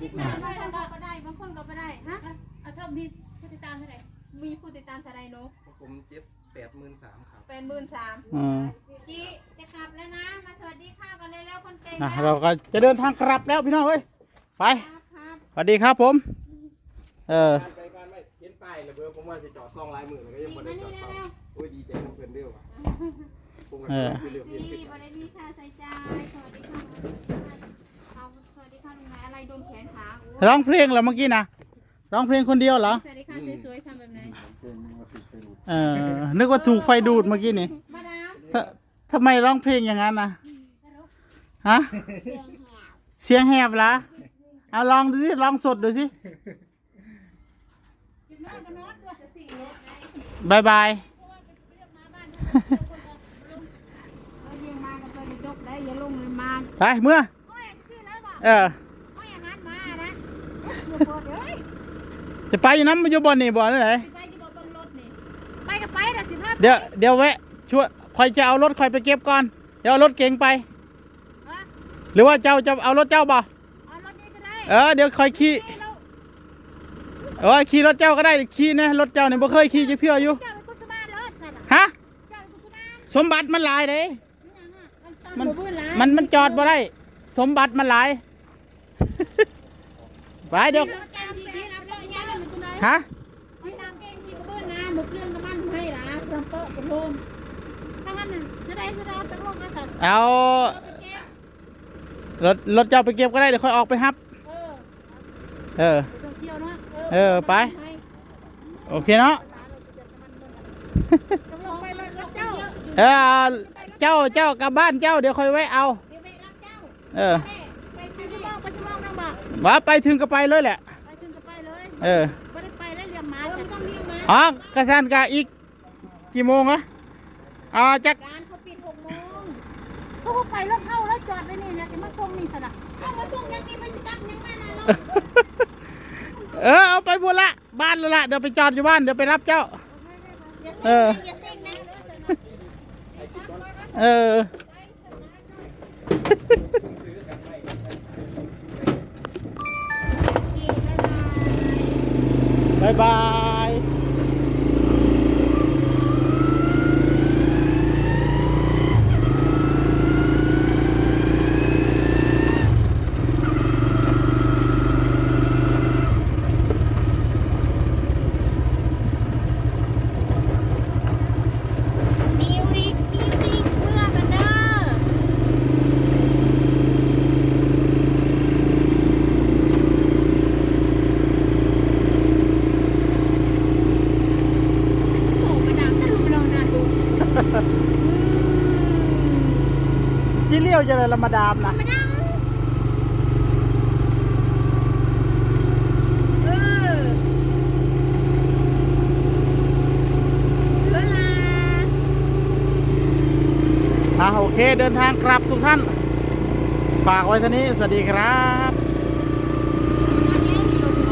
บุ๊กบานะงคนก็ได้บางคนก็ไม่ได้ฮะเอาถ้ามีผู้ติดตามเท่าไหร่มีผู้ติดตามเท่าไหรหนูผมเจ็ดแปดหมื่นสามครับเป็นหมื่นสามอืมจีจะกลับแล้วนะ มาสวัสดีค่ะกันเลยแล้วคนเก่งนะนะเราก็จะเดินทางกลับแล้วพี่น้องเอ้ยไปครับครับสวัสดีครับผม เออการไปการไม่เห็นป้ายเลยเบอร์ผมว่าจะจอดซองลายมือแล้วก็ยังจีไม่มาได้จนี่อดเร็วเขาโอ้ยดีใจน้ำเพลินเด้อว่ะผมก็เออคือเรื่องๆเรียนจีผิด ร้องเพลงเหรอเมื่อกี้นะร้องเพลงคนเดียวเหรอสวัสดีค่ะสวยๆทำแบบไหนเออนึกว่าถูกไฟดูดเมื่อกี้นี่มาดามททำไมร้องเพลงอย่างนั้นนะฮะเสียงแหบเหรอเอาลองดูสิลองสดดูสิกินนอนก็นอนตัวจะสิ่งรถไงบายบายเอาเยี่ยมมากับเพื่อนจะจบได้อย่าลงเลยมาไปเมื่อโอ้ยชื่อแล้วบอกเออ จะไปอยู่น้ำมันอยู่บนนี่บ่อนไหนไปจะบอกเบิ่งรถนี่ไปก็ไปแต่สิบห้าเดี๋ยวเดี๋ยวแวะช่วยคอยจะเอารถคอยไปเก็บก่อน เดี๋ยวเอารถเก๋งไปฮะหรือว่าเจ้าจะเอารถเจ้าบ่เอารถนี้ก็ได้เออเดี๋ยวคอยขี่ให้เราเออขี่รถเจ้าก็ได้ขี่นะรถเจ้าเนี่ยบ่เคยขี่จะเทื่ออยู่เจ้าเป็นกุศลบ้านรถใช่หรอฮะเจ้าเป็นกุศลบ้านสมบัติมันหลายเด้นี่ยังอะมันมันบ่บื้อหลายมันมันจอดบ่ได้ สมบัติมันหลาย ไปเดี๋ยวรถแกงทีทีรับรถยาเลยมันจะไหนฮะที่น้ำแกงทีก็เบิ้ลนะหมดเรื่องน้ำมันให้ล่ะพร้อมเปิดกระโลมถ้างั้นน่ะจะได้จะได้ตะโกนกันสั่นเอาเอาไปแก้รถ รถเจ้าไปเก็บก็ได้ เดี๋ยวค่อยออกไปฮับ เออเออเดี๋ยวเที่ยวเนาะเออ ไป โอเคเนาะตกลงไปเลยรับเจ้าเออ เจ้า เจ้ากลับบ้านเจ้า เดี๋ยวค่อยแวะเอาเดี๋ยวไปรับเจ้าเออแม่ไปไป ชั่วโมงไปชั่วโมงนั่งบอกว่าไปถึงก็ไปเลยแหละ ไปถึงก็ไปเลยเออไม่ได้ไปแล้วเรียมมาไม่ต้องเรียมมาอ๋อกระสานกะอีกกี่โมงอะอ่าจักร้านเขาปิดหกโมงก็ไปรถเข้าแล้วจอดไว้นี่นะจะมาส่งนี่สนะเอามาส่งยังมีไปสกัดยังไงนะเราเออเอาไปบุละบ้านแล้วละเดี๋ยวไปจอดอยู่บ้านเดี๋ยวไปรับเจ้าอย่าเอเซ็งอนะอย่าเซ็งนะเออ บายบาย มิวริกมิวริกเมื่อกันเด้อ โอ้มาดามตะลุมลองนาดู ชิเลี ยวจะเลยละมาดามนะ มาดามเออเวลาอะโอเคเดินทางกลับทุกท่าน ฝากไว้เท่านี้ สวัสดีครับ